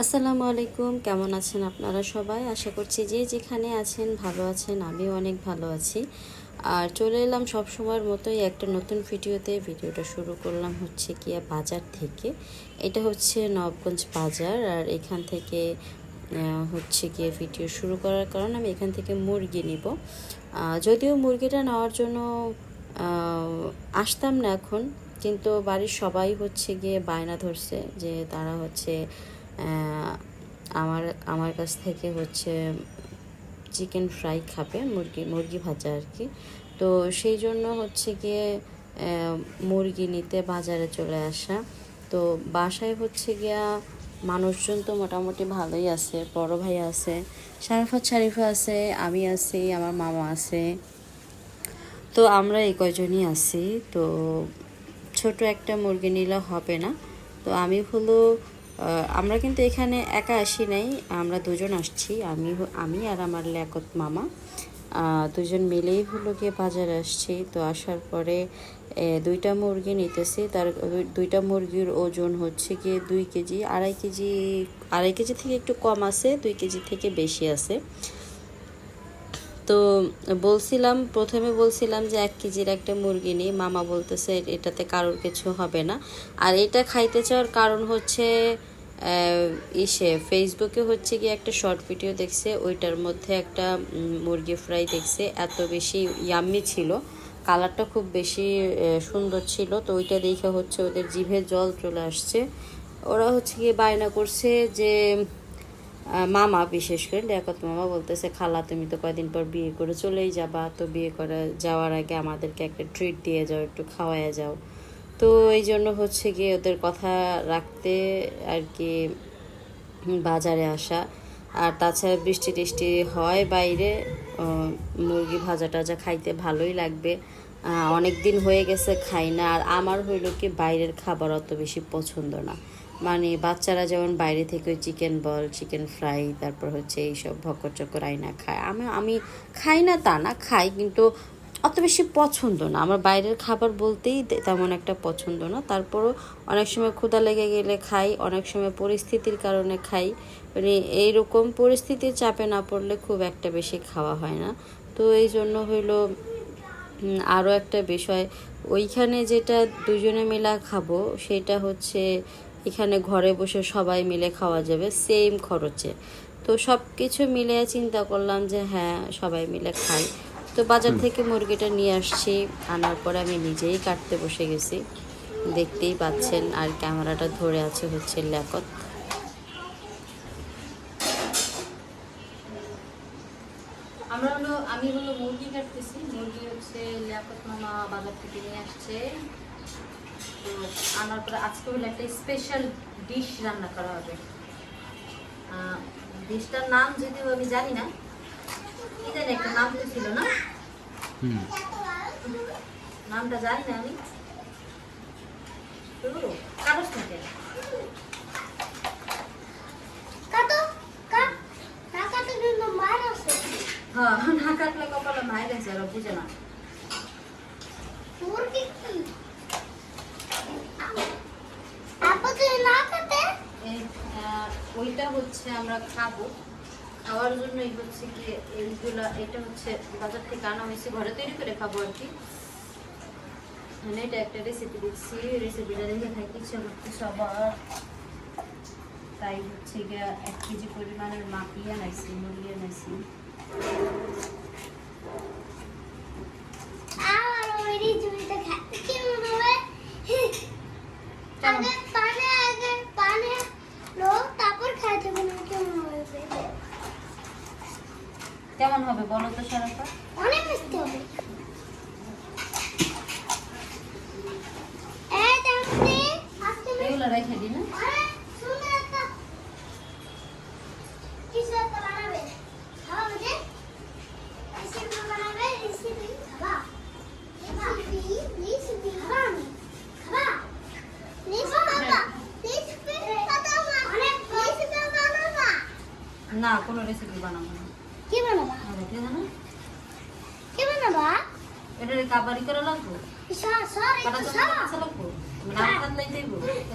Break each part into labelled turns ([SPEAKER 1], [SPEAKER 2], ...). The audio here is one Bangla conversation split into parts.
[SPEAKER 1] আসসালামু আলাইকুম, কেমন আছেন আপনারা সবাই? আশা করছি যে যেখানে আছেন ভালো আছেন, আমিও অনেক ভালো আছি। আর চলে এলাম সব সময়ের মতোই একটা নতুন ভিডিওতে। ভিডিওটা শুরু করলাম হচ্ছে গিয়া বাজার থেকে। এটা হচ্ছে নবগঞ্জ বাজার, আর এখান থেকে হচ্ছে গিয়ে ভিডিও শুরু করার কারণ আমি এখান থেকে মুরগি নিব। যদিও মুরগিটা নেওয়ার জন্য আসতাম না এখন, কিন্তু বাড়ির সবাই হচ্ছে গিয়ে বায়না ধরছে যে তারা হচ্ছে আমার আমার কাছ থেকে হচ্ছে চিকেন ফ্রাই খাবে, মুরগি মুরগি ভাজা আর কি। তো সেই জন্য হচ্ছে গিয়ে মুরগি নিতে বাজারে চলে আসা। তো বাসায় হচ্ছে গিয়া মানুষজন তো মোটামুটি ভালোই আছে, বড় ভাই আছে, শারাফাত শারিফা আছে, আমি আছি, আমার মামা আছে। তো আমরা এই কয়জনই আছি, তো ছোট একটা মুরগি নিলে হবে না। তো আমি হলো আমরা কিন্তু এখানে একা আসি নাই, আমরা দুজন আসছি, আমি আমি আর আমার লেকত মামা। দুজন মিলেই হলো গিয়ে বাজারে আসছি, তো আসার পরে দুইটা মুরগি নিতেছি, তার দুইটা মুরগির ওজন হচ্ছে গিয়ে দুই কেজি, আড়াই কেজি আড়াই কেজি থেকে একটু কম আছে, দুই কেজি থেকে বেশি আছে। তো বলছিলাম, প্রথমে বলছিলাম যে এক কেজির একটা মুরগি নিই, মামা বলতেছে এটাতে কারোর কিছু হবে না। আর এটা খাইতে চাওয়ার কারণ হচ্ছে ইসে ফেসবুকে হচ্ছে কি একটা শর্ট ভিডিও দেখছে, ওইটার মধ্যে একটা মুরগি ফ্রাই দেখছে, এত বেশি ইয়াম্মি ছিল কালারটা খুব বেশি সুন্দর ছিল, তো ওইটা দেখে হচ্ছে ওদের জিভে জল চলে আসছে। ওরা হচ্ছে গিয়ে বায়না করছে যে মামা বিশেষ করে লিয়াকত মামা বলতেছে, খালা, তুমি তো কয়দিন পর বিয়ে করে চলেই যাবা, তো বিয়ে করে যাওয়ার আগে আমাদেরকে একটা ট্রিট দিয়ে যাও, একটু খাওয়ায় যাও। তো এই জন্য হচ্ছে গিয়ে ওদের কথা রাখতে আর কি বাজারে আসা। আর তাছাড়া বৃষ্টি টিষ্টি হয় বাইরে মুরগি ভাজা টাজা খাইতে ভালোই লাগবে। অনেক দিন হয়ে গেছে খাই না, আর আমার হইল কি বাইরের খাবার অত বেশি পছন্দ না। মানে বাচ্চারা যেমন বাইরে থেকে ওই চিকেন বল, চিকেন ফ্রাই, তারপর হচ্ছে এইসব ভকর চক্কর আইনা খায়। আমি আমি খাই না তা না, খাই, কিন্তু অত বেশি পছন্দ না। আমার বাইরের খাবার বলতেই তেমন একটা পছন্দ না। তারপরও অনেক সময় ক্ষুধা লেগে গেলে খাই, অনেক সময় পরিস্থিতির কারণে খাই। মানে এইরকম পরিস্থিতির চাপে না পড়লে খুব একটা বেশি খাওয়া হয় না। তো এই জন্য হইল আরও একটা বিষয়। ওইখানে যেটা দুজনে মিলা খাব, সেটা হচ্ছে এখানে ঘরে বসে সবাই মিলে খাওয়া যাবে সেম খরচে। তো সব কিছু মিলে চিন্তা করলাম যে হ্যাঁ সবাই মিলে খাই। তো বাজার থেকে মুরগিটা নিয়ে আসছি। আনার পরে আমি নিজেই কাটতে বসে গেছি। দেখতেই পাচ্ছেন আর ক্যামেরাটা ধরে আছে হচ্ছে ল্যাকত আমরা হলো আমি হলো মুরগি কাটতেছি। মুরগি হচ্ছে লিয়াকত মামা বাজার থেকে নিয়ে আসছে। তো আনার পরে আজকে হলো একটা স্পেশাল ডিশ রান্না করা হবে। ডিশটার নাম যদিও আমি জানি না কি জানি একটা নাম তো ছিল না? নামটা জানি না আমি। কাগজ থেকে। হ্যাঁ না কাটলে কপালে মায়ের গেছে আর বুঝে না। ওইটা হচ্ছে আমরা খাব। খাওয়ার জন্যই হচ্ছে কি এইগুলা, এটা হচ্ছে বাজার থেকে আনা হয়েছে, ঘরে তৈরি করে খাব আর কি। মানে এটা একটা রেসিপি দিচ্ছি রেসিপিটা দেখে থাকি করতেছে সবার তাই হচ্ছে গিয়া এক কেজি পরিমাণের মাপিয়া নাইছি মুরগি আনাইছি
[SPEAKER 2] আর ওই জুড়িতে খাতে কেমন হবে
[SPEAKER 1] কেমন?
[SPEAKER 2] আগে পানে আগে পানে লো তারপর খাইতে বলব কেমন হবে
[SPEAKER 1] কেমন হবে বলো তো সারাটা
[SPEAKER 2] অনেক মিষ্টি হবে।
[SPEAKER 1] এগুলো রেখে না?
[SPEAKER 2] অনেক রেসিপি বানাবা
[SPEAKER 1] না। রেসিপি বানাবো? না
[SPEAKER 2] কি বানাবা কি বানাবা?
[SPEAKER 1] এটা কাবারি করে লাগবো।
[SPEAKER 2] সর সর
[SPEAKER 1] কাটা
[SPEAKER 2] একটু
[SPEAKER 1] চামচ
[SPEAKER 2] সর
[SPEAKER 1] আছে লাগবো। মানে হাত হাত লাইতে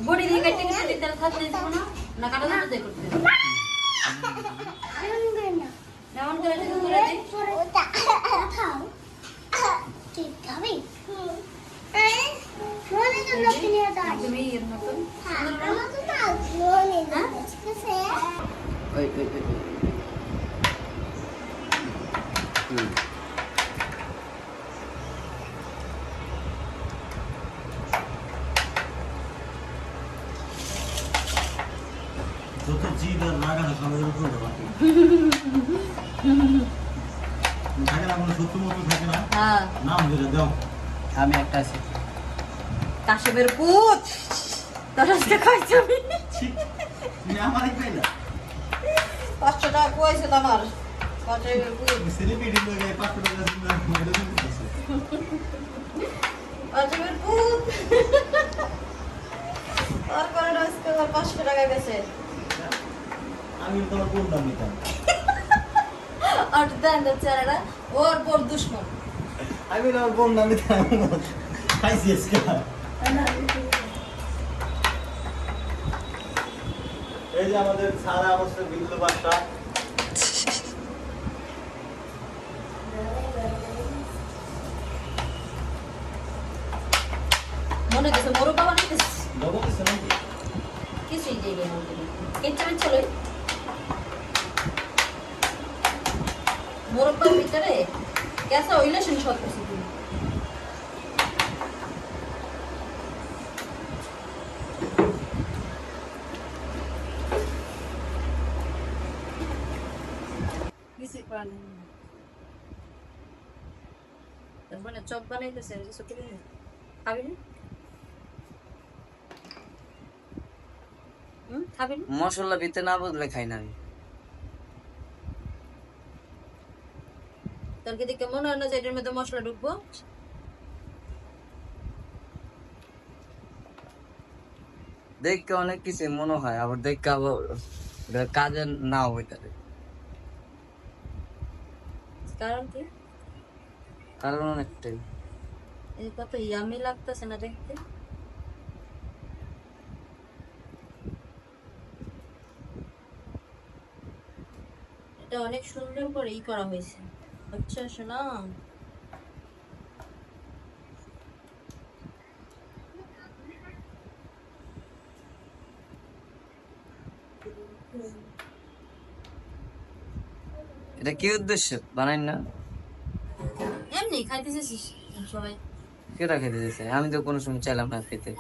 [SPEAKER 1] বডি দিয়ে কাটতে গেলে তেল খাত লাইতে না।
[SPEAKER 3] না কাটা যাবে দে করতে
[SPEAKER 2] এমন করে না।
[SPEAKER 3] যেমন করে ঠিক করে দে
[SPEAKER 2] ওটা খাও। ঠিক খাবি? মনে তো লক্ষ্মী নিয়ে দাও
[SPEAKER 3] তুমি এর মতন?
[SPEAKER 2] আমার তো না মনে না আছে।
[SPEAKER 4] ওই ওই ওই ওই। হুম
[SPEAKER 5] যত জিদ আর লাগানো সবাই উপরে দেওয়া থাকে না কোনো সত্য মতো থাকে না
[SPEAKER 3] হ্যাঁ
[SPEAKER 5] নাম ধরে দাও
[SPEAKER 4] আমি একটা আছি।
[SPEAKER 3] কাশেমের পুত! তোর আজকে খাইছি আমি
[SPEAKER 5] আমারই পাইলা
[SPEAKER 3] পাঁচশো টাকা কুয়াইছিল আমার।
[SPEAKER 5] পাঁচশো টাকা
[SPEAKER 3] আর করে আজকে আমার পাঁচশো টাকা গেছে।
[SPEAKER 5] আমি তোমার কোন দাম নিতাম?
[SPEAKER 3] আর দেন চেহারাটা। ওর বোর দুশ্মন।
[SPEAKER 5] আমি কোন দাম নিতাম খাইছি আজকে এই যে আমাদের সারা অবস্থা বিন্দু বাসা
[SPEAKER 3] মনে গেছে মোরগ বাবা নিতেছে
[SPEAKER 5] দিচ্ছে নাকি?
[SPEAKER 3] কিছুই দিয়ে গেল ছিল মোরব্বার ভিতরে হইলে শুনি সব কিছু দিই। তারপরে চপ বানাইতেছে করে খাবি না হুম খাবি
[SPEAKER 4] মশলা ভিতরে না বদলে খাই না আমি
[SPEAKER 3] কি দেখে মনে হয় না যে এটার মধ্যে মশলা ঢুকবো?
[SPEAKER 4] দেখতে অনেক কিছু মনে হয় আবার দেখতে আবার কাজে নাও হইতে পারে।
[SPEAKER 3] কারণ কি?
[SPEAKER 4] কারণ অনেকটাই।
[SPEAKER 3] এই কত ইয়ামি লাগতেছে না দেখতে? এটা অনেক সুন্দর করে ই করা হয়েছে। শোনা
[SPEAKER 4] এটা কি উদ্দেশ্য বানাই না
[SPEAKER 3] এমনি খাইতেছিস সবাই
[SPEAKER 4] কেটা দিয়েছে আমি তো কোনো সময় চাইলাম না খেতে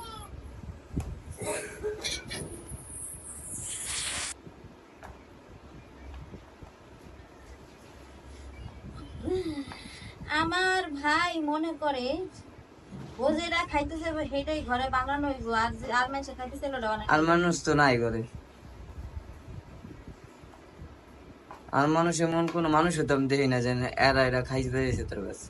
[SPEAKER 3] আমার ভাই মনে করে ও যেটা খাইতেছে সেটাই ঘরে বানানো হইব। আর আর মানুষ খাইতেছে ওটা বানানো
[SPEAKER 4] আর মানুষ তো নাই করে আর মানুষ এমন কোনো মানুষ হতাম দেখি না জানে এরা এরা খাইতে দিয়েছে তোর কাছে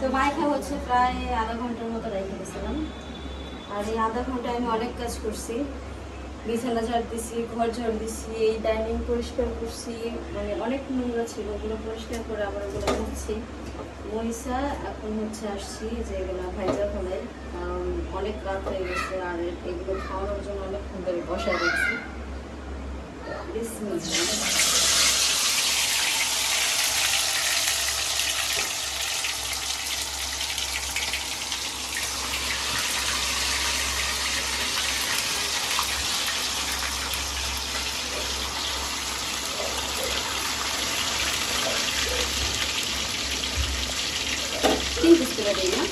[SPEAKER 3] তো মাইখা হচ্ছে প্রায় আধা ঘণ্টার মতো রেখে গেছিলাম আর এই আধা ঘন্টায় আমি অনেক কাজ করছি। বিছানা ঝাড় দিছি ঘর ঝাড় দিছি এই ডাইনিং পরিষ্কার করছি। মানে অনেক নোংরা ছিল, ওগুলো পরিষ্কার করে আবার ওগুলো মুছছি। মহিষা এখন হচ্ছে আসছি যে এগুলো ভাইজা ফেলাই। অনেক রাত হয়ে গেছে আর এগুলো খাওয়ানোর জন্য অনেকক্ষণ ধরে বসায় রাখছি বিসমিল্লাহ। তিন পিস করে দিই না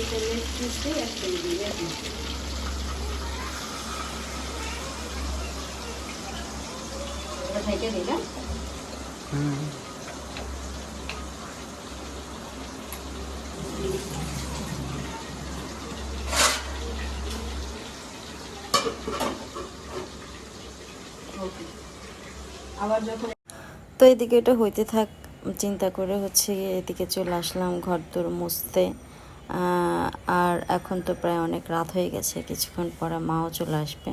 [SPEAKER 3] এটা লেগ পিসে এক করে দিই এখন আবার যখন
[SPEAKER 1] তো এদিকে এটা হইতে থাক চিন্তা করে হচ্ছে গিয়ে এদিকে চলে আসলাম ঘর দোর মুছতে। এখন তো প্রায় অনেক রাত হয়ে গেছে, কিছুক্ষণ পরে মাও চলে আসবে।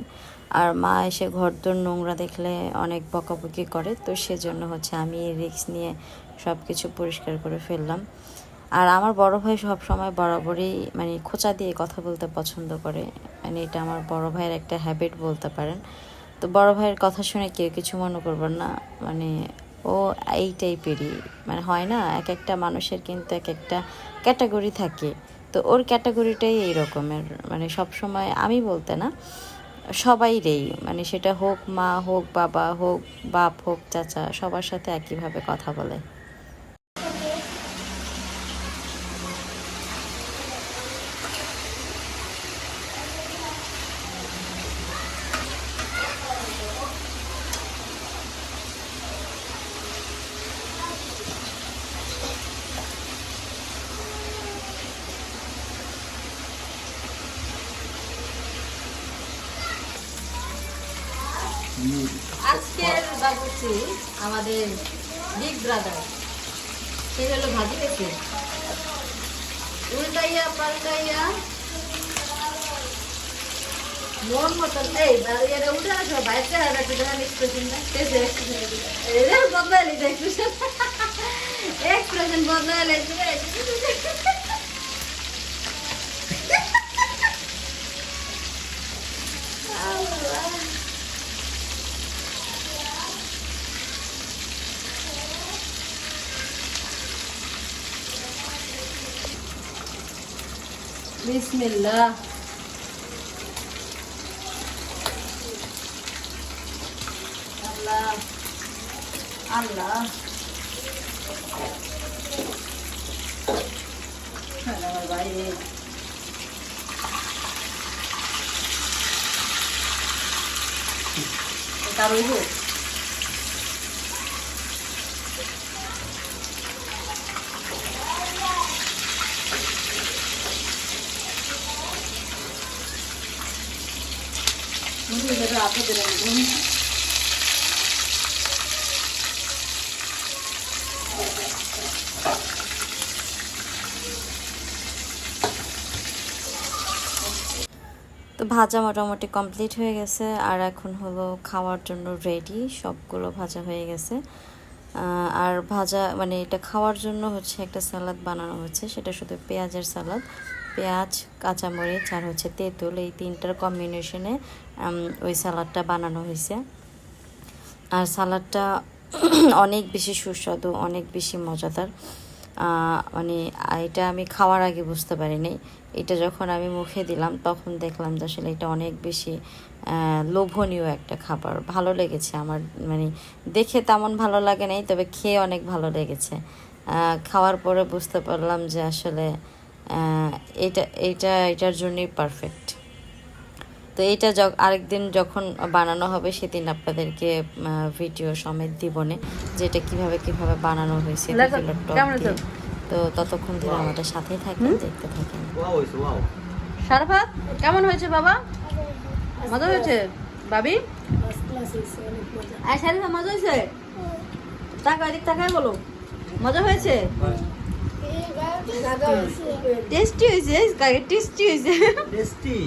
[SPEAKER 1] আর মা এসে ঘর দোর নোংরা দেখলে অনেক বকাবকি করে, তো সেজন্য হচ্ছে আমি রিস্ক নিয়ে সব কিছু পরিষ্কার করে ফেললাম। আর আমার বড় ভাই সব সময় বরাবরই মানে খোঁচা দিয়ে কথা বলতে পছন্দ করে মানে এটা আমার বড় ভাইয়ের একটা হ্যাবিট বলতে পারেন। তো বড় ভাইয়ের কথা শুনে কেউ কিছু মনে করবেন না মানে ও এই টাইপেরই মানে হয় না, এক একটা মানুষের কিন্তু এক একটা ক্যাটাগরি থাকে। তো ওর ক্যাটাগরিটাই এই রকমের। মানে সব সময় আমি বলতে না, সবাইরেই। মানে সেটা হোক মা হোক, বাবা হোক, বাপ হোক, চাচা সবার সাথে একইভাবে কথা বলে। বাবুচি আমাদের বিগ ব্রাদার সে হলো ভাজি পেয়েছে উল্টাইয়া পাল্টাইয়া মন মতন এই এটা উঠে আসো, বাইরে বদলাইলে আল্লাহ। বিসমিল্লাহ আল্লাহ আল্লাহ আমার বাইরে তার ওই তো ভাজা মোটামুটি কমপ্লিট হয়ে গেছে, আর এখন হলো খাওয়ার জন্য রেডি সবগুলো ভাজা হয়ে গেছে। আর ভাজা মানে এটা খাওয়ার জন্য হচ্ছে একটা স্যালাদ বানানো হচ্ছে, সেটা শুধু পেঁয়াজের সালাদ পেঁয়াজ, কাঁচামরিচ আর হচ্ছে তেঁতুল, এই তিনটার কম্বিনেশনে ওই সালাদটা বানানো হয়েছে। আর সালাডটা অনেক বেশি সুস্বাদু, অনেক বেশি মজাদার। মানে এটা আমি খাওয়ার আগে বুঝতে পারিনি। এটা যখন আমি মুখে দিলাম, তখন দেখলাম যে আসলে এটা অনেক বেশি লোভনীয় একটা খাবার। ভালো লেগেছে আমার মানে দেখে তেমন ভালো লাগে নাই, তবে খেয়ে অনেক ভালো লেগেছে। খাওয়ার পরে বুঝতে পারলাম যে আসলে এটা এটা, এটার জন্যই পারফেক্ট তো এটা য- আরেকদিন যখন বানানো হবে সেদিন আপনাদেরকে ভিডিও সমেত দিবনে যে এটা কীভাবে কীভাবে বানানো
[SPEAKER 3] হয়েছে
[SPEAKER 1] তো ততক্ষণ ধরে আমাদের সাথেই থাকেন দেখতে থাকেন।
[SPEAKER 5] ওয়াও হইছে ওয়াও
[SPEAKER 3] শারফাত কেমন হয়েছে বাবা? মজা হয়েছে? বাবি আয় শারিফা মজা হয়েছে? টাকা এদিক টাকায় বলো। মজা হয়েছে? টেস্টি হয়েছে টেস্টি হয়েছে।
[SPEAKER 5] টেস্টি